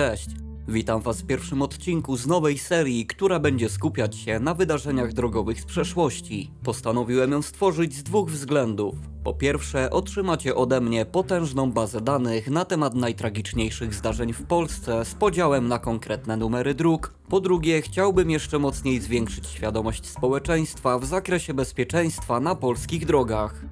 Cześć! Witam Was w pierwszym odcinku z nowej serii, która będzie skupiać się na wydarzeniach drogowych z przeszłości. Postanowiłem ją stworzyć z dwóch względów. Po pierwsze, otrzymacie ode mnie potężną bazę danych na temat najtragiczniejszych zdarzeń w Polsce z podziałem na konkretne numery dróg. Po drugie, chciałbym jeszcze mocniej zwiększyć świadomość społeczeństwa w zakresie bezpieczeństwa na polskich drogach.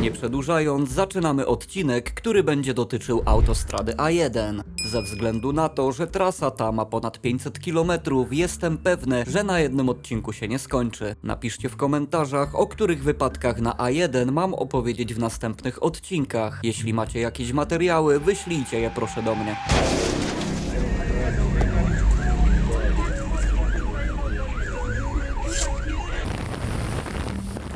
Nie przedłużając, zaczynamy odcinek, który będzie dotyczył autostrady A1. Ze względu na to, że trasa ta ma ponad 500 km, jestem pewny, że na jednym odcinku się nie skończy. Napiszcie w komentarzach, o których wypadkach na A1 mam opowiedzieć w następnych odcinkach. Jeśli macie jakieś materiały, wyślijcie je proszę do mnie.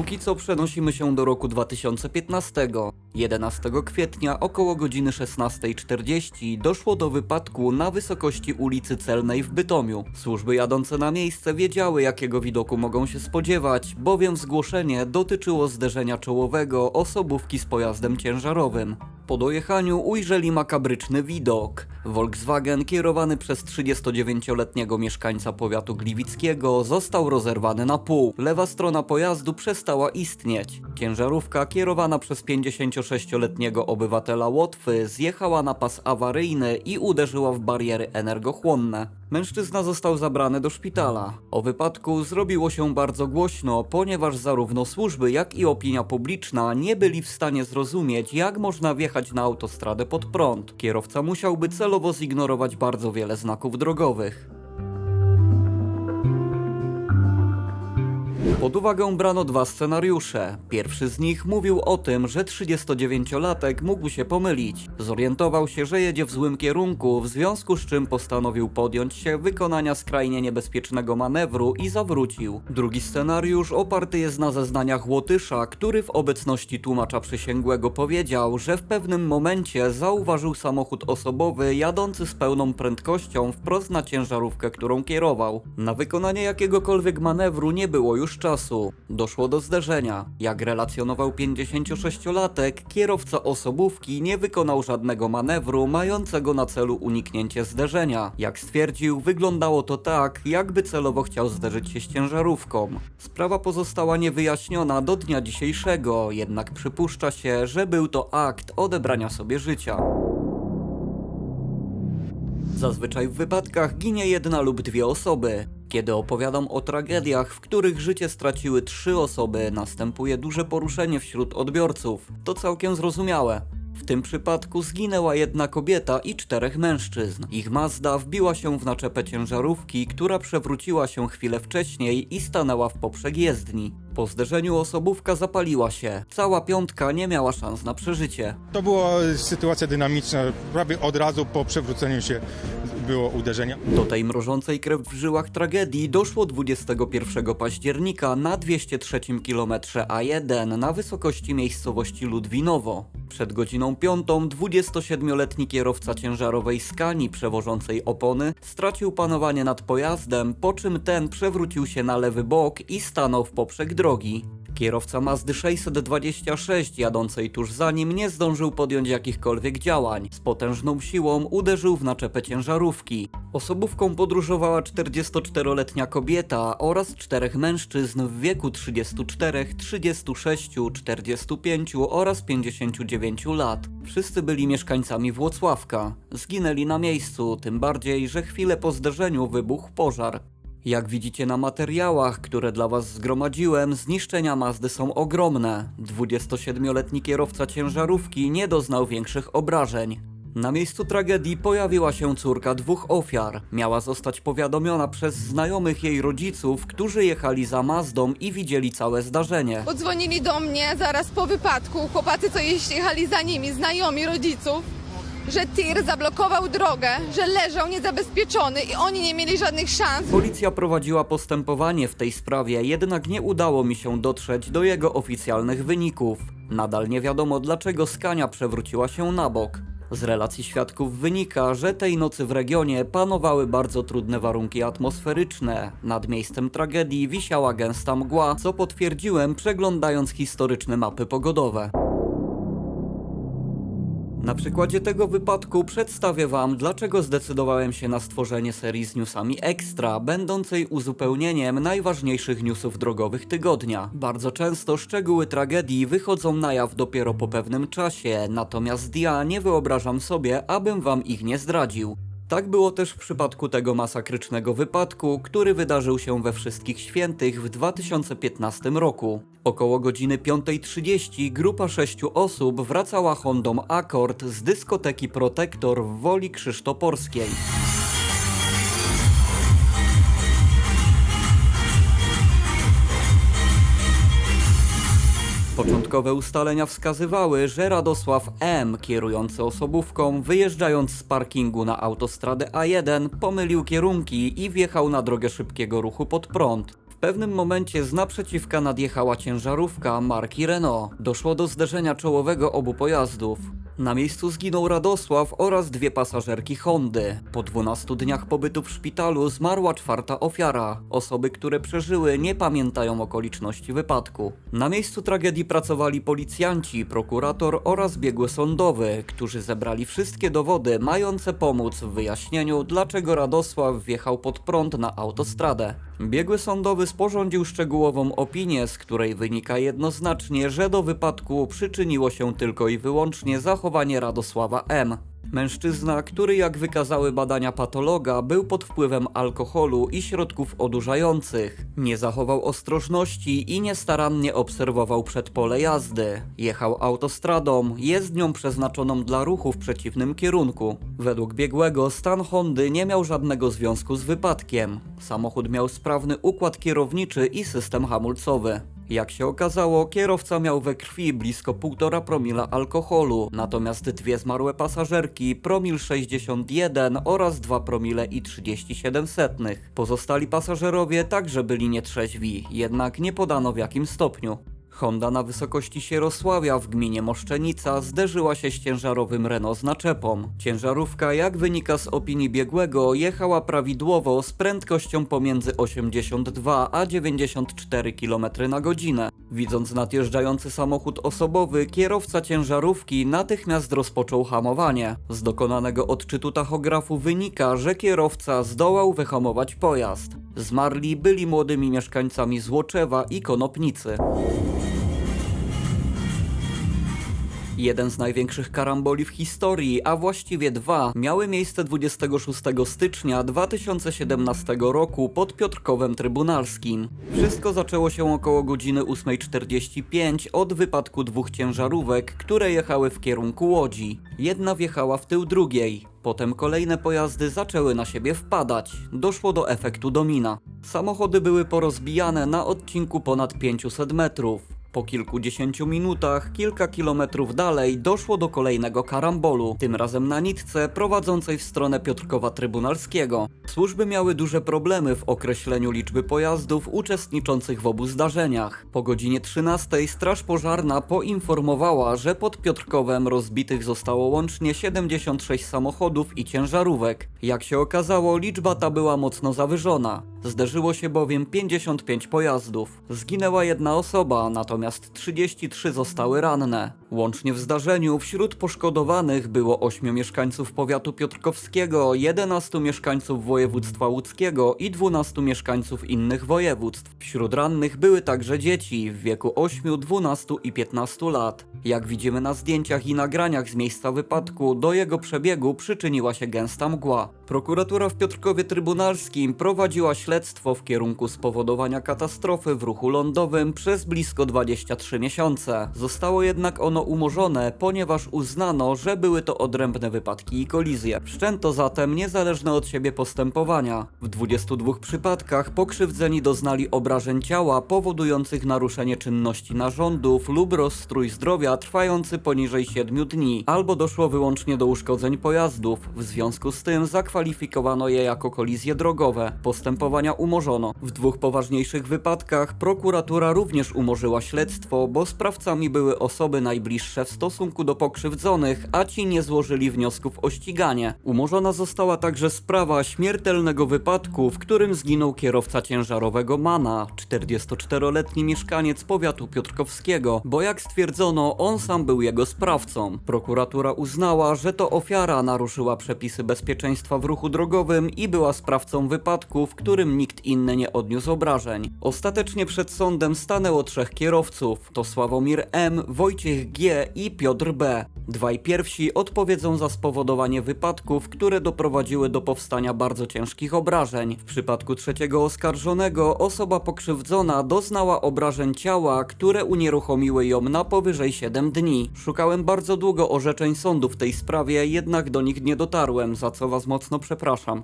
Póki co przenosimy się do roku 2015. 11 kwietnia około godziny 16.40 doszło do wypadku na wysokości ulicy Celnej w Bytomiu. Służby jadące na miejsce wiedziały jakiego widoku mogą się spodziewać, bowiem zgłoszenie dotyczyło zderzenia czołowego osobówki z pojazdem ciężarowym. Po dojechaniu ujrzeli makabryczny widok. Volkswagen kierowany przez 39-letniego mieszkańca powiatu gliwickiego został rozerwany na pół. Lewa strona pojazdu przestała istnieć. Ciężarówka kierowana przez 56-letniego obywatela Łotwy zjechała na pas awaryjny i uderzyła w bariery energochłonne. Mężczyzna został zabrany do szpitala. O wypadku zrobiło się bardzo głośno, ponieważ zarówno służby, jak i opinia publiczna nie byli w stanie zrozumieć, jak można wjechać na autostradę pod prąd. Kierowca musiałby celowo zignorować bardzo wiele znaków drogowych. Pod uwagę brano dwa scenariusze. Pierwszy z nich mówił o tym, że 39-latek mógł się pomylić. Zorientował się, że jedzie w złym kierunku, w związku z czym postanowił podjąć się wykonania skrajnie niebezpiecznego manewru i zawrócił. Drugi scenariusz oparty jest na zeznaniach Łotysza, który w obecności tłumacza przysięgłego powiedział, że w pewnym momencie zauważył samochód osobowy jadący z pełną prędkością wprost na ciężarówkę, którą kierował. Na wykonanie jakiegokolwiek manewru nie było już czasu. Doszło do zderzenia. Jak relacjonował 56-latek, kierowca osobówki nie wykonał żadnego manewru mającego na celu uniknięcie zderzenia. Jak stwierdził, wyglądało to tak, jakby celowo chciał zderzyć się z ciężarówką. Sprawa pozostała niewyjaśniona do dnia dzisiejszego, jednak przypuszcza się, że był to akt odebrania sobie życia. Zazwyczaj w wypadkach ginie jedna lub dwie osoby. Kiedy opowiadam o tragediach, w których życie straciły trzy osoby, następuje duże poruszenie wśród odbiorców. To całkiem zrozumiałe. W tym przypadku zginęła jedna kobieta i czterech mężczyzn. Ich Mazda wbiła się w naczepę ciężarówki, która przewróciła się chwilę wcześniej i stanęła w poprzek jezdni. Po zderzeniu osobówka zapaliła się. Cała piątka nie miała szans na przeżycie. To była sytuacja dynamiczna. Prawie od razu po przewróceniu się było uderzenie. Do tej mrożącej krew w żyłach tragedii doszło 21 października na 203 km A1 na wysokości miejscowości Ludwinowo. Przed godziną 5 27-letni kierowca ciężarowej Skani przewożącej opony stracił panowanie nad pojazdem, po czym ten przewrócił się na lewy bok i stanął w poprzek drogi. Kierowca Mazdy 626 jadącej tuż za nim nie zdążył podjąć jakichkolwiek działań. Z potężną siłą uderzył w naczepę ciężarówki. Osobówką podróżowała 44-letnia kobieta oraz czterech mężczyzn w wieku 34, 36, 45 oraz 59 lat. Wszyscy byli mieszkańcami Włocławka. Zginęli na miejscu, tym bardziej, że chwilę po zderzeniu wybuchł pożar. Jak widzicie na materiałach, które dla Was zgromadziłem, zniszczenia Mazdy są ogromne. 27-letni kierowca ciężarówki nie doznał większych obrażeń. Na miejscu tragedii pojawiła się córka dwóch ofiar. Miała zostać powiadomiona przez znajomych jej rodziców, którzy jechali za Mazdą i widzieli całe zdarzenie. Podzwonili do mnie zaraz po wypadku, chłopacy co jechali za nimi, znajomi rodziców, że tir zablokował drogę, że leżał niezabezpieczony i oni nie mieli żadnych szans. Policja prowadziła postępowanie w tej sprawie, jednak nie udało mi się dotrzeć do jego oficjalnych wyników. Nadal nie wiadomo dlaczego Skania przewróciła się na bok. Z relacji świadków wynika, że tej nocy w regionie panowały bardzo trudne warunki atmosferyczne. Nad miejscem tragedii wisiała gęsta mgła, co potwierdziłem przeglądając historyczne mapy pogodowe. Na przykładzie tego wypadku przedstawię Wam, dlaczego zdecydowałem się na stworzenie serii z newsami ekstra, będącej uzupełnieniem najważniejszych newsów drogowych tygodnia. Bardzo często szczegóły tragedii wychodzą na jaw dopiero po pewnym czasie, natomiast ja nie wyobrażam sobie, abym Wam ich nie zdradził. Tak było też w przypadku tego masakrycznego wypadku, który wydarzył się we Wszystkich Świętych w 2015 roku. Około godziny 5.30 grupa sześciu osób wracała Hondą Accord z dyskoteki Protektor w Woli Krzysztoporskiej. Początkowe ustalenia wskazywały, że Radosław M., kierujący osobówką, wyjeżdżając z parkingu na autostradę A1, pomylił kierunki i wjechał na drogę szybkiego ruchu pod prąd. Pewnym momencie z naprzeciwka nadjechała ciężarówka marki Renault. Doszło do zderzenia czołowego obu pojazdów. Na miejscu zginął Radosław oraz dwie pasażerki Hondy. Po 12 dniach pobytu w szpitalu zmarła czwarta ofiara. Osoby, które przeżyły, nie pamiętają okoliczności wypadku. Na miejscu tragedii pracowali policjanci, prokurator oraz biegły sądowy, którzy zebrali wszystkie dowody mające pomóc w wyjaśnieniu, dlaczego Radosław wjechał pod prąd na autostradę. Biegły sądowy sporządził szczegółową opinię, z której wynika jednoznacznie, że do wypadku przyczyniło się tylko i wyłącznie zachowanie Radosława M. Mężczyzna, który jak wykazały badania patologa, był pod wpływem alkoholu i środków odurzających. Nie zachował ostrożności i niestarannie obserwował przedpole jazdy. Jechał autostradą, jezdnią przeznaczoną dla ruchu w przeciwnym kierunku. Według biegłego stan Hondy nie miał żadnego związku z wypadkiem. Samochód miał sprawny układ kierowniczy i system hamulcowy. Jak się okazało, kierowca miał we krwi blisko 1,5 promila alkoholu, natomiast dwie zmarłe pasażerki promil 61 oraz 2 promile i 37 setnych. Pozostali pasażerowie także byli nietrzeźwi, jednak nie podano w jakim stopniu. Honda na wysokości Sierosławia w gminie Moszczenica zderzyła się z ciężarowym Renault z naczepą. Ciężarówka, jak wynika z opinii biegłego, jechała prawidłowo z prędkością pomiędzy 82 a 94 km na godzinę. Widząc nadjeżdżający samochód osobowy, kierowca ciężarówki natychmiast rozpoczął hamowanie. Z dokonanego odczytu tachografu wynika, że kierowca zdołał wyhamować pojazd. Zmarli byli młodymi mieszkańcami Złoczewa i Konopnicy. Jeden z największych karamboli w historii, a właściwie dwa, miały miejsce 26 stycznia 2017 roku pod Piotrkowem Trybunalskim. Wszystko zaczęło się około godziny 8.45 od wypadku dwóch ciężarówek, które jechały w kierunku Łodzi. Jedna wjechała w tył drugiej. Potem kolejne pojazdy zaczęły na siebie wpadać. Doszło do efektu domina. Samochody były porozbijane na odcinku ponad 500 metrów. Po kilkudziesięciu minutach, kilka kilometrów dalej, doszło do kolejnego karambolu, tym razem na nitce prowadzącej w stronę Piotrkowa Trybunalskiego. Służby miały duże problemy w określeniu liczby pojazdów uczestniczących w obu zdarzeniach. Po godzinie 13 Straż Pożarna poinformowała, że pod Piotrkowem rozbitych zostało łącznie 76 samochodów i ciężarówek. Jak się okazało, liczba ta była mocno zawyżona. Zderzyło się bowiem 55 pojazdów. Zginęła jedna osoba, natomiast 33 zostały ranne. Łącznie w zdarzeniu wśród poszkodowanych było 8 mieszkańców powiatu piotrkowskiego, 11 mieszkańców województwa łódzkiego i 12 mieszkańców innych województw. Wśród rannych były także dzieci w wieku 8, 12 i 15 lat. Jak widzimy na zdjęciach i nagraniach z miejsca wypadku, do jego przebiegu przyczyniła się gęsta mgła. Prokuratura w Piotrkowie Trybunalskim prowadziła śledztwo w kierunku spowodowania katastrofy w ruchu lądowym przez blisko 23 miesiące. Zostało jednak ono umorzone, ponieważ uznano, że były to odrębne wypadki i kolizje. Wszczęto zatem niezależne od siebie postępowania. W 22 przypadkach pokrzywdzeni doznali obrażeń ciała powodujących naruszenie czynności narządów lub rozstrój zdrowia trwający poniżej 7 dni, albo doszło wyłącznie do uszkodzeń pojazdów. W związku z tym zakwalifikowano je jako kolizje drogowe. Postępowania umorzono. W dwóch poważniejszych wypadkach prokuratura również umorzyła śledztwo, bo sprawcami były osoby najbliższe w stosunku do pokrzywdzonych, a ci nie złożyli wniosków o ściganie. Umorzona została także sprawa śmiertelnego wypadku, w którym zginął kierowca ciężarowego Mana, 44-letni mieszkaniec powiatu piotrkowskiego, bo jak stwierdzono, on sam był jego sprawcą. Prokuratura uznała, że to ofiara naruszyła przepisy bezpieczeństwa w ruchu drogowym i była sprawcą wypadku, w którym nikt inny nie odniósł obrażeń. Ostatecznie przed sądem stanęło trzech kierowców. To Sławomir M., Wojciech G. i Piotr B. Dwaj pierwsi odpowiedzą za spowodowanie wypadków, które doprowadziły do powstania bardzo ciężkich obrażeń. W przypadku trzeciego oskarżonego osoba pokrzywdzona doznała obrażeń ciała, które unieruchomiły ją na powyżej 7 dni. Szukałem bardzo długo orzeczeń sądu w tej sprawie, jednak do nich nie dotarłem, za co was mocno przepraszam.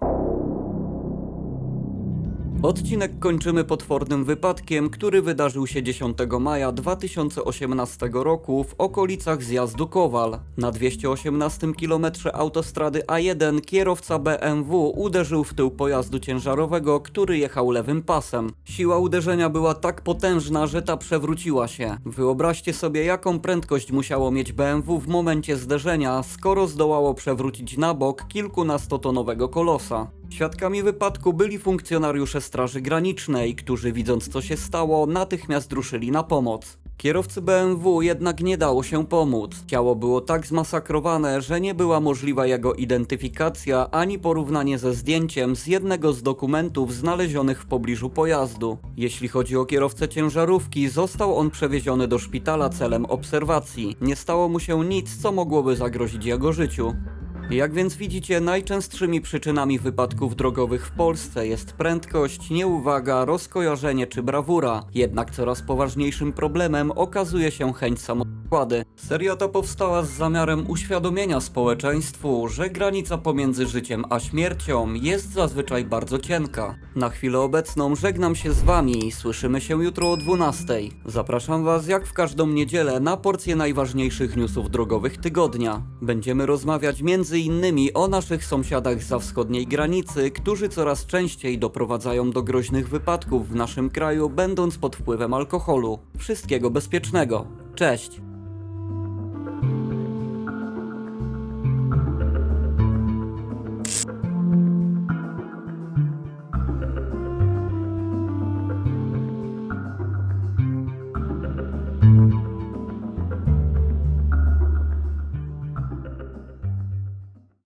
Odcinek kończymy potwornym wypadkiem, który wydarzył się 10 maja 2018 roku w okolicach zjazdu Kowal. Na 218 km autostrady A1 kierowca BMW uderzył w tył pojazdu ciężarowego, który jechał lewym pasem. Siła uderzenia była tak potężna, że ta przewróciła się. Wyobraźcie sobie, jaką prędkość musiało mieć BMW w momencie zderzenia, skoro zdołało przewrócić na bok kilkunastotonowego kolosa. Świadkami wypadku byli funkcjonariusze Straży Granicznej, którzy widząc co się stało, natychmiast ruszyli na pomoc. Kierowcy BMW jednak nie dało się pomóc. Ciało było tak zmasakrowane, że nie była możliwa jego identyfikacja ani porównanie ze zdjęciem z jednego z dokumentów znalezionych w pobliżu pojazdu. Jeśli chodzi o kierowcę ciężarówki, został on przewieziony do szpitala celem obserwacji. Nie stało mu się nic, co mogłoby zagrozić jego życiu. Jak więc widzicie, najczęstszymi przyczynami wypadków drogowych w Polsce jest prędkość, nieuwaga, rozkojarzenie czy brawura. Jednak coraz poważniejszym problemem okazuje się chęć samokłady. Seria ta powstała z zamiarem uświadomienia społeczeństwu, że granica pomiędzy życiem a śmiercią jest zazwyczaj bardzo cienka. Na chwilę obecną żegnam się z wami, słyszymy się jutro o 12. Zapraszam was jak w każdą niedzielę na porcję najważniejszych newsów drogowych tygodnia. Będziemy rozmawiać między innymi o naszych sąsiadach za wschodniej granicy, którzy coraz częściej doprowadzają do groźnych wypadków w naszym kraju, będąc pod wpływem alkoholu. Wszystkiego bezpiecznego. Cześć!